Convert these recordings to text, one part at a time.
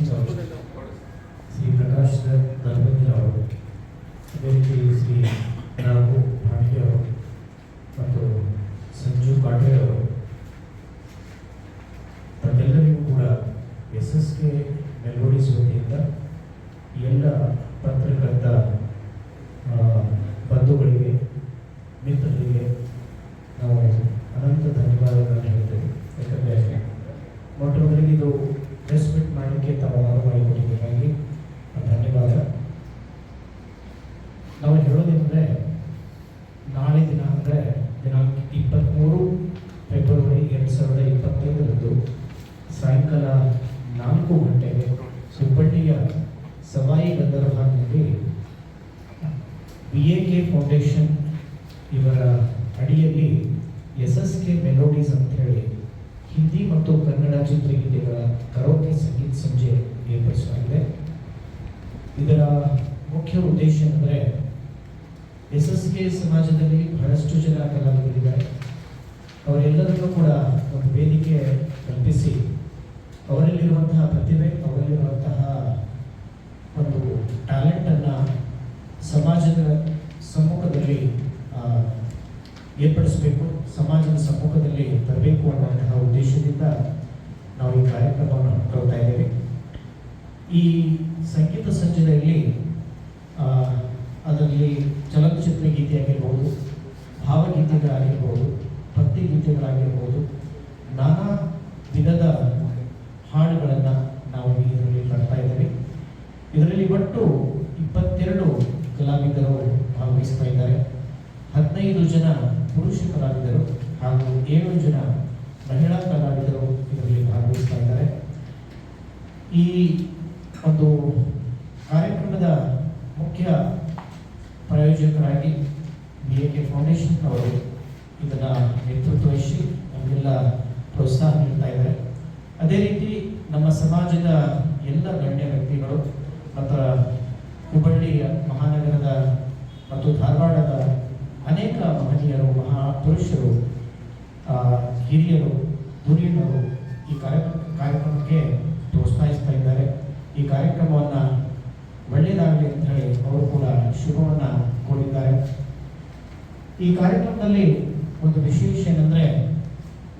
ಶ್ರೀ ಪ್ರಕಾಶ್ ದರ್ಬಂಗಿ ಅವರು ಅದೇ ರೀತಿ ಶ್ರೀ ರಾಘು ಪಾಂಡೆ ಅವರು ಮತ್ತು ಸಂಜು ಪಾಟೀಲ್ ಅವರು ತಮ್ಮೆಲ್ಲರಿಗೂ ಕೂಡ ಎಸ್ ಎಸ್ ಕೆ ಮೆಲೋಡಿಸ್ ಎಲ್ಲ ಪತ್ರಕರ್ತ ಬಂಧುಗಳಿಗೆ ಮಿತ್ರರಿಗೆ ನಾವು ಅನಂತ ಧನ್ಯವಾದಗಳನ್ನು ಹೇಳ್ತೇವೆ ಯಾಕಂದರೆ ಮೊಟ್ಟ ಮೊದಲಿಗೆ ಇದು ಪ್ರೆಸ್ ಮಾಡಲಿಕ್ಕೆ ತಾವು ಅನುವು ಧನ್ಯವಾದ. ನಾವು ಹೇಳೋದೇನೆಂದರೆ, ನಾಳೆ ದಿನ ಅಂದರೆ ದಿನಾಂಕ ಇಪ್ಪತ್ತ್ಮೂರು ಫೆಬ್ರವರಿ ಎರಡು ಸಾವಿರದ ಇಪ್ಪತ್ತೈದರಂದು ಸಾಯಂಕಾಲ ನಾಲ್ಕು ಗಂಟೆಗೆ ಸುಬ್ಬಳ್ಳಿಯ ಸವಾಯಿ ಗಂಧರ್ವಾನಲ್ಲಿ ಬಿ ಎ ಕೆ ಫೌಂಡೇಶನ್ ಇವರ ಅಡಿಯಲ್ಲಿ ಎಸ್ ಎಸ್ ಕೆ ಮೆಲೋಡೀಸ್ ಅಂತ ಹೇಳಿ ಹಿಂದಿ ಮತ್ತು ಕನ್ನಡ ಚಿತ್ರಗೀತೆಗಳ ಕರೋಕೆ ಸಂಗೀತ ಸಂಜೆ ಏರ್ಪಡಿಸಲಾಗಿದೆ. ಇದರ ಮುಖ್ಯ ಉದ್ದೇಶ ಅಂದರೆ ಎಸ್ ಎಸ್ ಕೆ ಸಮಾಜದಲ್ಲಿ ಬಹಳಷ್ಟು ಜನ ಕಲಾವಿದರಿದ್ದಾರೆ. ಅವರೆಲ್ಲರಿಗೂ ಕೂಡ ಒಂದು ವೇದಿಕೆ ಕಲ್ಪಿಸಿ ಅವರಲ್ಲಿರುವಂತಹ ಪ್ರತಿಭೆ, ಅವರಲ್ಲಿರುವಂತಹ ಒಂದು ಟ್ಯಾಲೆಂಟನ್ನು ಸಮಾಜದ ಸಮ್ಮುಖದಲ್ಲಿ ಏರ್ಪಡಿಸಬೇಕು. ಸಮಾಜದ ಸಮ್ಮುಖದಲ್ಲಿ ತರಬೇಕು ಅನ್ನುವಂತಹ ಉದ್ದೇಶದಿಂದ ನಾವು ಈ ಕಾರ್ಯಕ್ರಮವನ್ನು ಹಮ್ಮಿಕೊಳ್ತಾ ಇದ್ದೇವೆ. ಈ ಸಂಗೀತ ಸಂಜೆಯಲ್ಲಿ ಅದರಲ್ಲಿ ಚಲನಚಿತ್ರ ಗೀತೆ ಆಗಿರ್ಬೋದು ಭಾವಗೀತೆಗಳಾಗಿರ್ಬೋದು, ಭಕ್ತಿ ಗೀತೆಗಳಾಗಿರ್ಬೋದು, ನಾನಾ ವಿಧದ ಹಾಡುಗಳನ್ನು ನಾವು ಇದರಲ್ಲಿ ಕಾಣ್ತಾ ಇದ್ದೇವೆ. ಇದರಲ್ಲಿ ಒಟ್ಟು ಇಪ್ಪತ್ತೆರಡು ಕಲಾವಿದರು ಭಾಗವಹಿಸ್ತಾ ಇದ್ದಾರೆ. ಹದಿನೈದು ಜನ ಪುರುಷ ಕಲಾವಿದರು ಹಾಗೂ ಏಳು ಜನ ಮಹಿಳಾ ಕಲಾವಿದರು ಇದರಲ್ಲಿ ಭಾಗವಹಿಸ್ತಾ ಇದ್ದಾರೆ. ಈ ಒಂದು ಕಾರ್ಯಕ್ರಮದ ಮುಖ್ಯ ಪ್ರಾಯೋಜಕರಾಗಿ ಬಿ ಎ ಕೆ ಫೌಂಡೇಶನ್ ಅವರು ಇದನ್ನು ನೇತೃತ್ವ ವಹಿಸಿ ನಮಗೆಲ್ಲ ಪ್ರೋತ್ಸಾಹ ನೀಡ್ತಾ ಇದ್ದಾರೆ. ಅದೇ ರೀತಿ ನಮ್ಮ ಸಮಾಜದ ಎಲ್ಲ ಗಣ್ಯ ವ್ಯಕ್ತಿಗಳು ಮತ್ತು ಹುಬ್ಬಳ್ಳಿಯ ಮಹಾನಗರದ ಮತ್ತು ಧಾರವಾಡದ ಅನೇಕ ಮಹನೀಯರು ಮಹಾಪುರುಷರು ಹಿರಿಯರು ಧುರೀಣರು ಈ ಕಾರ್ಯಕ್ರಮ ಕಾರ್ಯಕ್ರಮಕ್ಕೆ ಪ್ರೋತ್ಸಾಹಿಸ್ತಾ ಇದ್ದಾರೆ. ಈ ಕಾರ್ಯಕ್ರಮವನ್ನು ಒಳ್ಳೆಯದಾಗಲಿ ಅಂತ ಹೇಳಿ ಅವರು ಕೂಡ ಶುಭವನ್ನು ಕೋರಿದ್ದಾರೆ. ಈ ಕಾರ್ಯಕ್ರಮದಲ್ಲಿ ಒಂದು ವಿಶೇಷ ಏನಂದರೆ,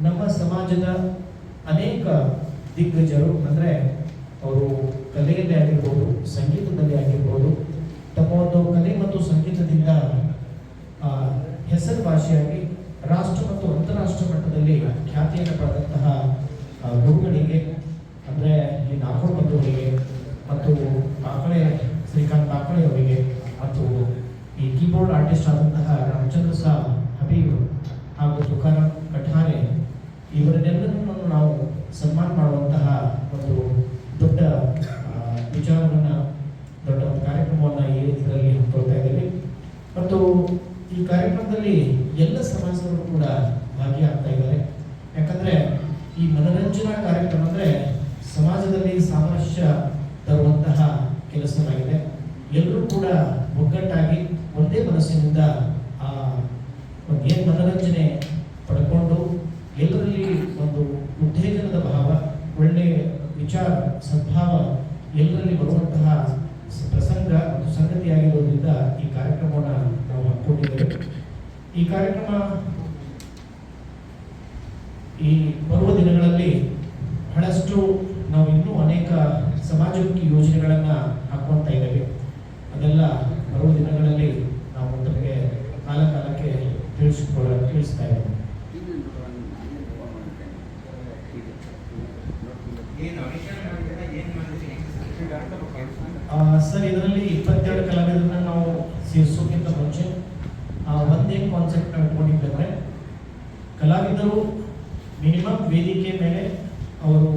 ನಮ್ಮ ಸಮಾಜದ ಅನೇಕ ದಿಗ್ಗಜರು, ಅಂದರೆ ಅವರು ಕಲೆಯಲ್ಲಿ ಆಗಿರ್ಬೋದು, ಸಂಗೀತದಲ್ಲಿ ಆಗಿರ್ಬೋದು, ತಮ್ಮ ಒಂದು ಕಲೆ ಮತ್ತು ಸಂಗೀತದಿಂದ ಆ, ಹೆಸರುವಾಸಿಯಾಗಿ ರಾಷ್ಟ್ರ ಮತ್ತು ಅಂತಾರಾಷ್ಟ್ರ ಮಟ್ಟದಲ್ಲಿ ಖ್ಯಾತಿಯನ್ನು ಪಡೆದಂತಹ ಗುರುಗಳಿಗೆ, ಅಂದರೆ ಈ ನಾಲ್ಕು ಮತ್ತು ಬಾಕಳೆ ಶ್ರೀಕಾಂತ್ ಬಾಕಳೆ ಅವರಿಗೆ ಮತ್ತು ಈ ಕೀಬೋರ್ಡ್ ಆರ್ಟಿಸ್ಟ್ ಆದಂತಹ ರಾಮಚಂದ್ರ ಸಾ ಹಬೀಬ್ ಹಾಗೂ ತುಕಾರಾಮ್ ಕಠಾರೆ, ಇವರನ್ನೆಲ್ಲರನ್ನು ನಾವು ಸನ್ಮಾನ ಮಾಡುವಂತಹ ಒಂದು ದೊಡ್ಡ ವಿಚಾರವನ್ನು, ದೊಡ್ಡ ಒಂದು ಕಾರ್ಯಕ್ರಮವನ್ನು ಈ ರೀತಿಯಲ್ಲಿ ಹಮ್ಮಿಕೊಳ್ತಾ ಇದ್ದೀವಿ. ಮತ್ತು ಈ ಕಾರ್ಯಕ್ರಮದಲ್ಲಿ ಎಲ್ಲ ಸಮಾಜದವರು ಕೂಡ ಭಾಗಿಯಾಗ್ತಾ ಇದ್ದಾರೆ. ಯಾಕಂದ್ರೆ ಈ ಮನರಂಜನಾ ಕಾರ್ಯಕ್ರಮ ಅಂದ್ರೆ ಸಮಾಜದಲ್ಲಿ ಸಾಮರಸ್ಯ ತರುವಂತಹ ಕೆಲಸವಾಗಿದೆ. ಎಲ್ಲರೂ ಕೂಡ ಒಗ್ಗಟ್ಟಾಗಿ ಒಂದೇ ಮನಸ್ಸಿನಿಂದ ಆ ಏನ್ ಮನರಂಜನೆ ಪಡ್ಕೊಂಡು ಎಲ್ಲರಲ್ಲಿ ಒಂದು ಉತ್ತೇಜನದ ಭಾವ, ಒಳ್ಳೆ ವಿಚಾರ, ಸದ್ಭಾವ ಎಲ್ಲರಲ್ಲಿ ಬರುವಂತಹ ಪ್ರಸಂಗ ಮತ್ತು ಸಂಗತಿಯಾಗಿರೋದ್ರಿಂದ ಈ ಕಾರ್ಯಕ್ರಮವನ್ನು ನಾವು ಹಮ್ಮಿಕೊಂಡಿದ್ದೇವೆ ಈ ಕಾರ್ಯಕ್ರಮ ಈ ಬರುವ ದಿನಗಳಲ್ಲಿ ಬಹಳಷ್ಟು ನಾವು ಇನ್ನೂ ಅನೇಕ ಸಮಾಜಮುಖಿ ಯೋಜನೆಗಳನ್ನು ಹಾಕುವಂತ ಇದ್ದೇವೆ. ಅದೆಲ್ಲ ಬರುವ ದಿನಗಳಲ್ಲಿ ನಾವು ತಮಗೆ ಕಾಲ ಕಾಲಕ್ಕೆ ತಿಳಿಸ್ಕೊಡ ತಿಳಿಸ್ತಾ ಇದ್ದೇವೆ. ಸರ್ ಇದರಲ್ಲಿ ಇಪ್ಪತ್ತೆರಡು ಕಲಾವಿದರನ್ನ ನಾವು ಆ, ಒಂದೇನು ಕಾನ್ಸೆಪ್ಟ್ ಇಟ್ಕೊಂಡಿದ್ದಂದ್ರೆ ಕಲಾವಿದರು ಮಿನಿಮಮ್ ವೇದಿಕೆ ಮೇಲೆ ಅವರು